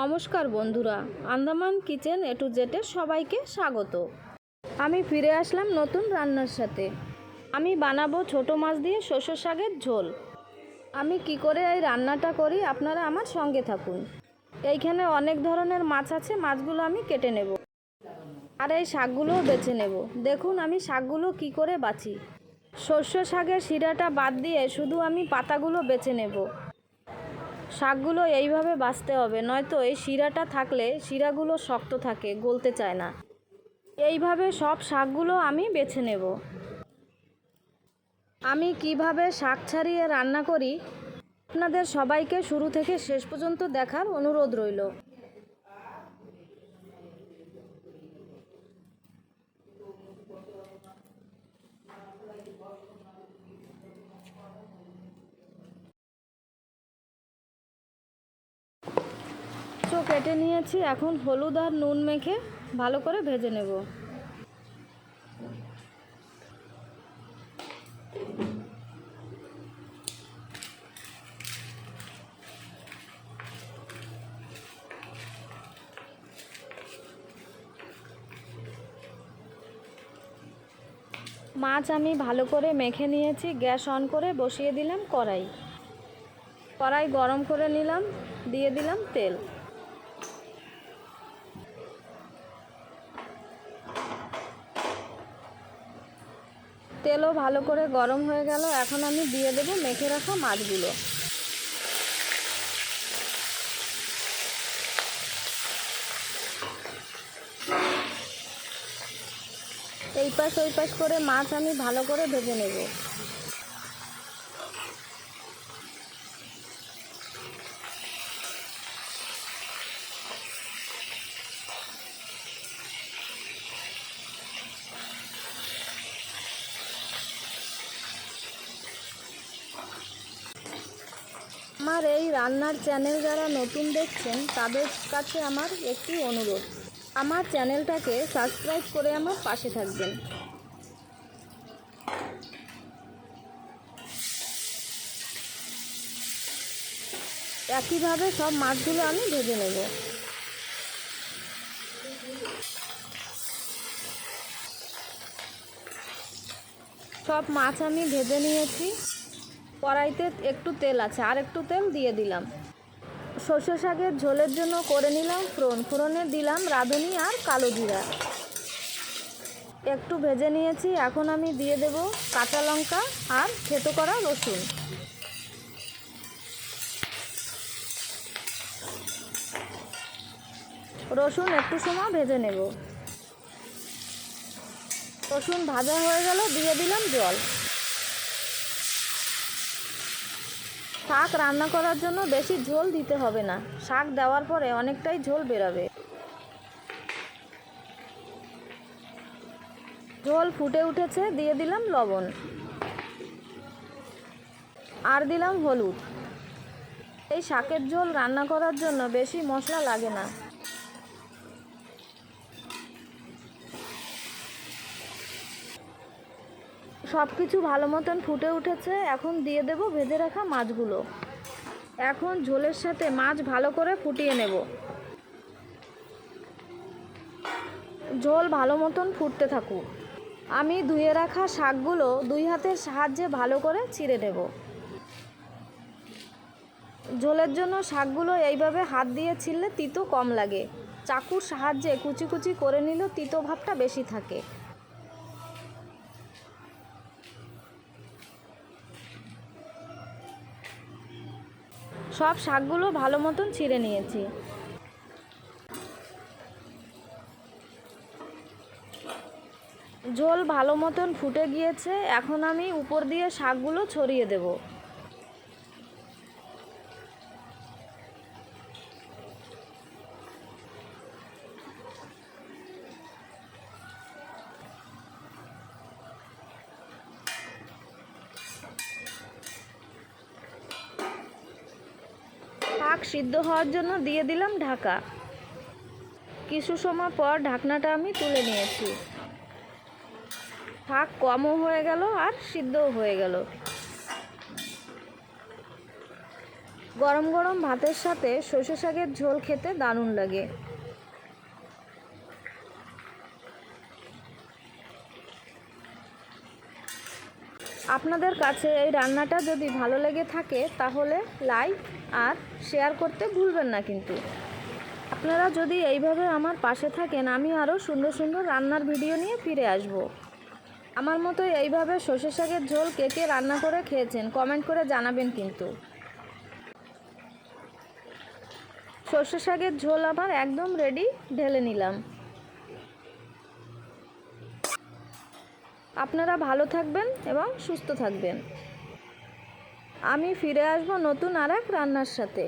নমস্কার বন্ধুরা, আন্দামান কিচেন এ টু জেটে সবাইকে স্বাগত। আমি ফিরে আসলাম নতুন রান্নার সাথে। আমি বানাবো ছোট মাছ দিয়ে শস্য শাকের ঝোল। আমি কি করে এই রান্নাটা করি আপনারা আমার সঙ্গে থাকুন। এইখানে অনেক ধরনের মাছ আছে, মাছগুলো আমি কেটে নেব। আর এই শাকগুলোও বেছে নেব। দেখুন আমি শাকগুলো কি করে বাছি। শস্য শাকের শিরাটা বাদ দিয়ে শুধু আমি পাতাগুলো বেছে নেব। শাকগুলো এইভাবে বাছতে হবে, নয়তো এই শিরাটা থাকলে শিরাগুলো শক্ত থাকে, গলতে চায় না। এইভাবে সব শাকগুলো আমি বেছে নেব। আমি কীভাবে শাক ছাড়িয়ে রান্না করি? আপনাদের সবাইকে শুরু থেকে শেষ পর্যন্ত দেখার অনুরোধ রইল। কেটে নিয়েছি, এখন হলুদ আর নুন মেখে ভালো করে ভেজে নেব। মাছ আমি ভালো করে মেখে নিয়েছি, গ্যাস অন করে বসিয়ে দিলাম কড়াই। কড়াই গরম করে নিলাম, দিয়ে দিলাম তেল। তেলও ভালো করে গরম হয়ে গেল। এখন আমি দিয়ে দেবো মেখে রাখা মাছগুলো। এই পাশ ওই পাশ করে মাছ আমি ভালো করে ভেজে নেব। আমার এই রান্নার চ্যানেল যারা নতুন দেখছেন, তাদের কাছে আমার একটি অনুরোধ। আমার চ্যানেলটাকে সাবস্ক্রাইব করে আমার পাশে থাকবেন। একইভাবে সব মাছগুলো আমি ভেজে নেব। সব মাছ আমি ভেজে নিয়েছি। কড়াইতে একটু তেল আছে, আর একটু তেল দিয়ে দিলাম। সর্ষে শাকের ঝোলের জন্য করে নিলাম ফোড়ন। ফোড়নে দিলাম রাঁধুনি আর কালো জিরা। একটু ভেজে নিয়েছি, এখন আমি দিয়ে দেব কাঁচা লঙ্কা আর থেতো করা রসুন। রসুন একটু সময় ভেজে নেব। রসুন ভাজা হয়ে গেল, দিয়ে দিলাম জল। শাক রান্না করার জন্য বেশি ঝোল দিতে হবে না। শাক দেওয়ার পরে অনেকটাই ঝোল বেরোবে। ঝোল ফুটে উঠেছে, দিয়ে দিলাম লবণ। আর দিলাম হলুদ। এই শাকের ঝোল রান্না করার জন্য বেশি মশলা লাগে না। সব কিছু ভালো মতন ফুটে উঠেছে। এখন দিয়ে দেব ভেজে রাখা মাছগুলো। এখন ঝোলের সাথে মাছ ভালো করে ফুটিয়ে নেব। ঝোল ভালো মতন ফুটতে থাকুক। আমি ধুয়ে রাখা শাকগুলো দুই হাতের সাহায্যে ভালো করে চিড়ে নেব। ঝোলের জন্য শাকগুলো এইভাবে হাত দিয়ে ছিললে তিতো কম লাগে। চাকুর সাহায্যে কুচি কুচি করে নিলেও তিতো ভাবটা বেশি থাকে। সব শাকগুলো ভালো মতন ছিঁড়ে নিয়েছি। ঝোল ভালো মতন ফুটে গিয়েছে, এখন আমি উপর দিয়ে শাকগুলো ছড়িয়ে দেব। শাক সিদ্ধ হওয়ার জন্য দিয়ে দিলাম ঢাকা। কিছু সময় পর ঢাকনাটা আমি তুলে নিয়েছি। শাক কমও হয়ে গেল আর সিদ্ধও হয়ে গেল। গরম গরম ভাতের সাথে সর্ষে শাকের ঝোল খেতে দারুণ লাগে। আপনাদের কাছে এই রান্নাটা যদি ভালো লেগে থাকে, তাহলে লাইক আর শেয়ার করতে ভুলবেন না কিন্তু। আপনারা যদি এইভাবে আমার পাশে থাকেন, আমি আরও সুন্দর সুন্দর রান্নার ভিডিও নিয়ে ফিরে আসব। আমার মতো এইভাবে সর্ষে শাকের ঝোল কে কে রান্না করে খেয়েছেন কমেন্ট করে জানাবেন কিন্তু। সর্ষে শাকের ঝোল আমার একদম রেডি ঢেলে নিলাম। আপনারা ভালো থাকবেন এবং সুস্থ থাকবেন। আমি ফিরে আসব নতুন আর এক রান্নার সাথে।